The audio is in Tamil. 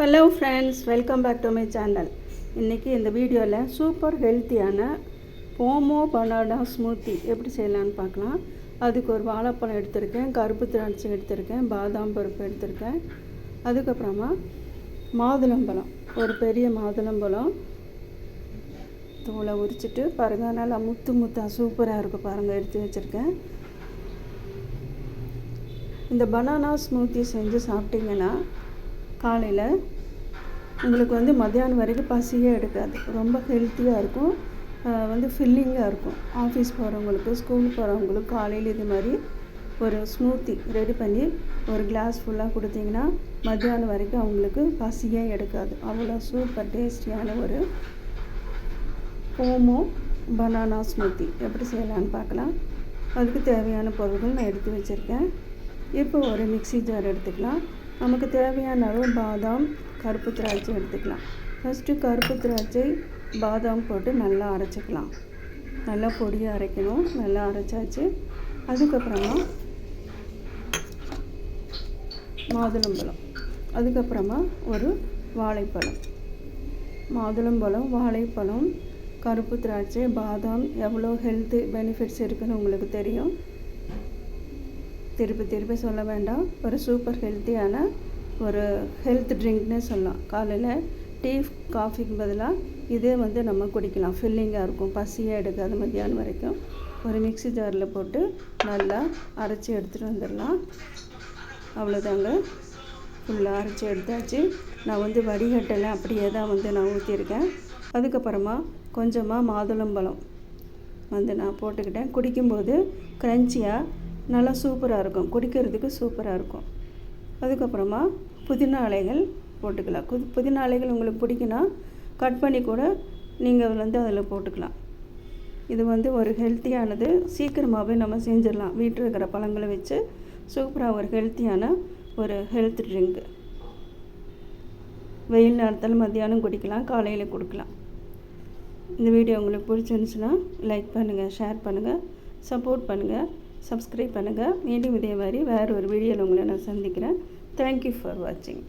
Hello friends welcome back to my channel இன்றைக்கி இந்த வீடியோவில் சூப்பர் ஹெல்த்தியான போமோ பனானா ஸ்மூத்தி எப்படி செய்யலான்னு பார்க்கலாம். அதுக்கு ஒரு வாழைப்பழம் எடுத்திருக்கேன் கருப்பு திராட்சை எடுத்திருக்கேன் பாதாம் பருப்பு எடுத்திருக்கேன். அதுக்கப்புறமா மாதுளம்பழம் ஒரு பெரிய மாதுளம்பழம் தூளை உரிச்சிட்டு பாருங்கள் நல்லா முத்து முத்தாக சூப்பராக இருக்கும் பாருங்கள் எடுத்து வச்சுருக்கேன். இந்த பனானா ஸ்மூத்தி செஞ்சு சாப்பிட்டிங்கன்னா காலையில் உங்களுக்கு வந்து மத்தியானம் வரைக்கும் பசியே எடுக்காது. ரொம்ப ஹெல்த்தியாக இருக்கும். வந்து ஃபில்லிங்காக இருக்கும். ஆஃபீஸ் போகிறவங்களுக்கு ஸ்கூல் போகிறவங்களுக்கு காலையில் இது மாதிரி ஒரு ஸ்மூத்தி ரெடி பண்ணி ஒரு கிளாஸ் ஃபுல்லாக கொடுத்தீங்கன்னா மத்தியானம் வரைக்கும் அவங்களுக்கு பசியே எடுக்காது. அவ்வளோ சூப்பர் டேஸ்டியான ஒரு ஹோமோ பனானா ஸ்மூத்தி எப்படி செய்யலான்னு பார்க்கலாம். அதுக்கு தேவையான பொருட்கள் நான் எடுத்து வச்சுருக்கேன். இப்போ ஒரு மிக்ஸி ஜார் எடுத்துக்கலாம். நமக்கு தேவையான அளவு பாதாம் கருப்பு திராட்சை எடுத்துக்கலாம். ஃபஸ்ட்டு கருப்பு திராட்சை பாதாம் போட்டு நல்லா அரைச்சிக்கலாம். நல்லா பொடியாக அரைக்கணும். நல்லா அரைச்சாச்சு. அதுக்கப்புறமா மாதுளம்பழம் அதுக்கப்புறமா ஒரு வாழைப்பழம். மாதுளம்பழம் வாழைப்பழம் கருப்பு திராட்சை பாதாம் எவ்வளோ ஹெல்த்து பெனிஃபிட்ஸ் இருக்குதுன்னு உங்களுக்கு தெரியும்? திருப்பி திருப்பி சொல்ல வேண்டாம். ஒரு சூப்பர் ஹெல்த்தியான ஒரு ஹெல்த் ட்ரிங்க்னே சொல்லலாம். காலையில் டீ காஃபிக்கு பதிலாக இதே வந்து நம்ம குடிக்கலாம். ஃபில்லிங்காக இருக்கும். பசியாக எடுக்காது மத்தியானம் வரைக்கும். ஒரு மிக்ஸி ஜாரில் போட்டு நல்லா அரைச்சி எடுத்துகிட்டு வந்துடலாம். அவ்வளோதாங்க ஃபுல்லாக அரைச்சி எடுத்தாச்சு. நான் வந்து வடிகட்டலை. அப்படியே தான் வந்து நான் ஊற்றிருக்கேன் அதுக்கப்புறமா கொஞ்சமாக மாதுளம்பழம் வந்து நான் போட்டுக்கிட்டேன். குடிக்கும்போது க்ரன்ச்சியாக நல்லா சூப்பராக இருக்கும். குடிக்கிறதுக்கு சூப்பராக இருக்கும். அதுக்கப்புறமா புதினா இலைகள் போட்டுக்கலாம். குது புதினா இலைகள் உங்களுக்கு பிடிக்குன்னா கட் பண்ணி கூட நீங்கள் வந்து அதில் போட்டுக்கலாம். இது வந்து ஒரு ஹெல்த்தியானது. சீக்கிரமாகவே நம்ம செஞ்சிடலாம். வீட்டில் இருக்கிற பழங்களை வச்சு சூப்பராக ஒரு ஹெல்த்தியான ஒரு ஹெல்த் ட்ரிங்க்கு வெயில் நேரத்தில் மத்தியானம் குடிக்கலாம். காலையில் கொடுக்கலாம். இந்த வீடியோ உங்களுக்கு பிடிச்சிருந்துச்சுன்னா லைக் பண்ணுங்கள் ஷேர் பண்ணுங்கள் சப்போர்ட் பண்ணுங்கள் சப்ஸ்கிரைப் பண்ணுங்கள் மீண்டும் இதே மாதிரி வேறு ஒரு வீடியோவில் உங்களை நான் சந்திக்கிறேன். தேங்க்யூ ஃபார் வாட்சிங்